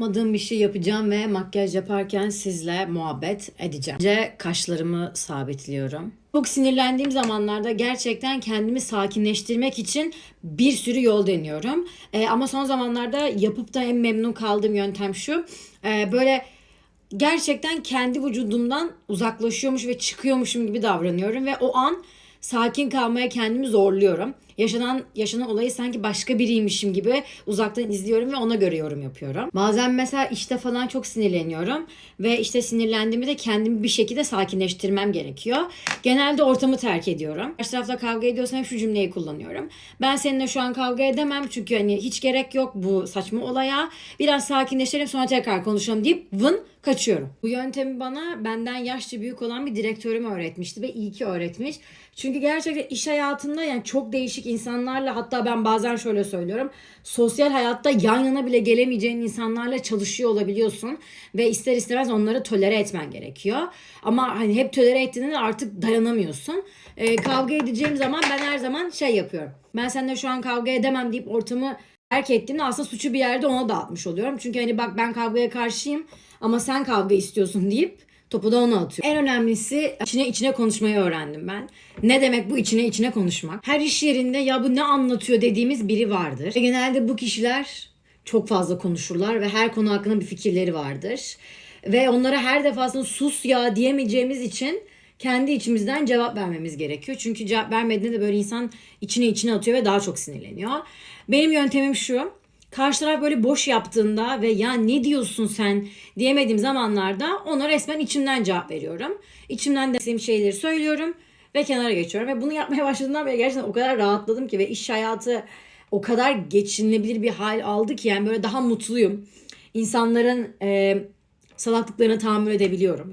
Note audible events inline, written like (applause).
Yapmadığım bir şey yapacağım ve makyaj yaparken sizle muhabbet edeceğim. Önce kaşlarımı sabitliyorum. Çok sinirlendiğim zamanlarda gerçekten kendimi sakinleştirmek için bir sürü yol deniyorum. Ee, ama son zamanlarda yapıp da en memnun kaldığım yöntem şu. Ee, böyle gerçekten kendi vücudumdan uzaklaşıyormuş ve çıkıyormuşum gibi davranıyorum ve o an sakin kalmaya kendimi zorluyorum. Yaşanan yaşanan olayı sanki başka biriymişim gibi uzaktan izliyorum ve ona göre yorum yapıyorum. Bazen mesela işte falan çok sinirleniyorum ve işte sinirlendiğimde de kendimi bir şekilde sakinleştirmem gerekiyor. Genelde ortamı terk ediyorum. Karşı tarafla kavga ediyorsam hep şu cümleyi kullanıyorum. Ben seninle şu an kavga edemem çünkü hani hiç gerek yok bu saçma olaya. Biraz sakinleşelim sonra tekrar konuşalım deyip vın kaçıyorum. Bu yöntemi bana benden yaşça büyük olan bir direktörüm öğretmişti ve iyi ki öğretmiş. Çünkü gerçekten iş hayatında yani çok değişik insanlarla hatta ben bazen şöyle söylüyorum. Sosyal hayatta yan yana bile gelemeyeceğin insanlarla çalışıyor olabiliyorsun ve ister istemez onları tolere etmen gerekiyor. Ama hani hep tolere ettiğinde de artık dayanamıyorsun. Ee, kavga edeceğim zaman ben her zaman şey yapıyorum. Ben seninle şu an kavga edemem deyip ortamı terk ettiğimde aslında suçu bir yerde ona dağıtmış oluyorum. Çünkü hani bak ben kavgaya karşıyım ama sen kavga istiyorsun deyip topu da ona atıyor. En önemlisi içine içine konuşmayı öğrendim ben. Ne demek bu içine içine konuşmak? Her iş yerinde ya bu ne anlatıyor dediğimiz biri vardır. Ve genelde bu kişiler çok fazla konuşurlar ve her konu hakkında bir fikirleri vardır. Ve onlara her defasında sus ya diyemeyeceğimiz için kendi içimizden cevap vermemiz gerekiyor. Çünkü cevap vermediğinde de böyle insan içine içine atıyor ve daha çok sinirleniyor. Benim yöntemim şu. Karşı taraf böyle boş yaptığında ve ya ne diyorsun sen diyemediğim zamanlarda ona resmen içimden cevap veriyorum. İçimden de istediğim şeyleri söylüyorum ve kenara geçiyorum. Ve bunu yapmaya (laughs) başladığımdan beri gerçekten o kadar rahatladım ki ve iş hayatı o kadar geçinilebilir bir hal aldı ki yani böyle daha mutluyum. İnsanların e, salaklıklarına tahammül edebiliyorum.